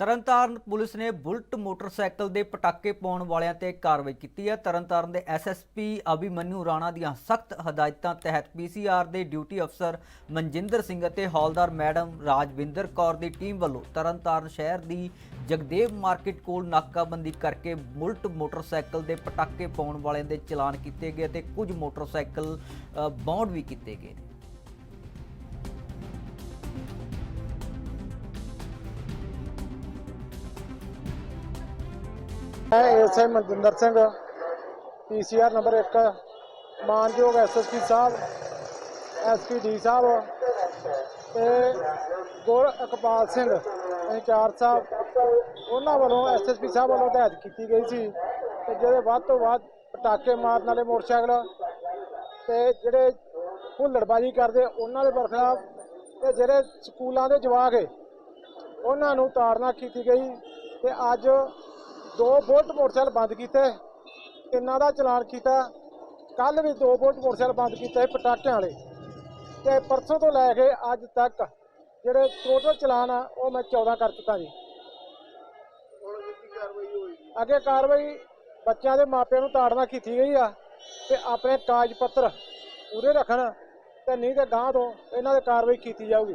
Tarn Taran police ਨੇ bullet motorcycle ਦੇ ਪਟਾਕੇ ਪਾਉਣ ਵਾਲਿਆਂ ਤੇ ਕਾਰਵਾਈ ਕੀਤੀ ਹੈ। ਤਰਨਤਾਰਨ ਦੇ ਐਸਐਸਪੀ ਅਭਿਮਨਿਊ ਰਾਣਾ ਦੀਆਂ ਸਖਤ ਹਦਾਇਤਾਂ ਤਹਿਤ ਪੀਸੀਆਰ ਦੇ ਡਿਊਟੀ ਅਫਸਰ ਮਨਜਿੰਦਰ ਸਿੰਘ ਅਤੇ ਹੌਲਦਾਰ ਮੈਡਮ ਰਾਜਵਿੰਦਰ ਕੌਰ ਦੀ ਟੀਮ ਵੱਲੋਂ ਤਰਨਤਾਰਨ ਸ਼ਹਿਰ ਦੀ ਜਗਦੇਵ ਮਾਰਕੀਟ ਕੋਲ ਨਾਕਾਬੰਦੀ ਕਰਕੇ ਬੁਲਟ ਮੋਟਰਸਾਈਕਲ ਦੇ ਪਟਾਕੇ ਪਾਉਣ ਵਾਲਿਆਂ ਦੇ ਚਲਾਨ ਕੀਤੇ ਗਏ ਅਤੇ ਕੁਝ ਮੋਟਰਸਾਈਕਲ ਅ, ਬਾਉਂਡ ਵੀ ਕੀਤੇ ਗਏ। ਮੈਂ SI Manjinder Singh, PCR number 1 ਮਾਨਯੋਗ SSP sahib SP D sahib ਤੇ ਗੁਰ ਇਕਬਾਲ ਸਿੰਘ ਇੰਚਾਰਜ ਸਾਹਿਬ। ਉਹਨਾਂ ਵੱਲੋਂ ਐਸਐਸਪੀ ਸਾਹਿਬ ਵੱਲੋਂ ਹਦਾਇਤ ਕੀਤੀ ਗਈ ਸੀ ਕਿ ਜਿਹੜੇ ਵੱਧ ਤੋਂ ਵੱਧ ਪਟਾਕੇ ਮਾਰਨ ਵਾਲੇ ਮੋਟਰਸਾਈਕਲ ਤੇ ਜਿਹੜੇ ਹੁੱਲੜਬਾਜੀ ਕਰਦੇ, ਉਹਨਾਂ ਦੇ ਬਰਖਲਾਫ ਤੇ ਜਿਹੜੇ ਸਕੂਲਾਂ ਦੇ ਜਵਾਕ ਏ ਉਹਨਾਂ ਨੂੰ ਤਾੜਨਾ ਕੀਤੀ ਗਈ ਤੇ ਅੱਜ ਦੋ ਬੋਲਟ ਮੋਟਰਸਾਈਕਲ ਬੰਦ ਕੀਤੇ, ਤਿੰਨਾਂ ਦਾ ਚਲਾਨ ਕੀਤਾ। ਕੱਲ ਵੀ ਦੋ ਬੋਲਟ ਮੋਟਰਸਾਈਕਲ ਬੰਦ ਕੀਤੇ ਪਟਾਕਿਆਂ ਵਾਲੇ। ਤੇ ਪਰਸੋਂ ਤੋਂ ਲੈ ਕੇ ਅੱਜ ਤੱਕ ਜਿਹੜੇ ਟੋਟਲ ਚਲਾਨ ਆ, ਉਹ ਮੈਂ 14 ਕਰ ਚੁੱਕਾ ਜੀ। ਅੱਗੇ ਕਾਰਵਾਈ ਬੱਚਿਆਂ ਦੇ ਮਾਪਿਆਂ ਨੂੰ ਤਾੜਨਾ ਕੀਤੀ ਗਈ ਆ ਤੇ ਆਪਣੇ ਕਾਗਜ਼ ਪੱਤਰ ਪੂਰੇ ਰੱਖਣ ਤੇ ਨਹੀਂ ਤੇ ਗਾਂਹ ਤੋਂ ਇਹਨਾਂ ਦੇ ਕਾਰਵਾਈ ਕੀਤੀ ਜਾਊਗੀ।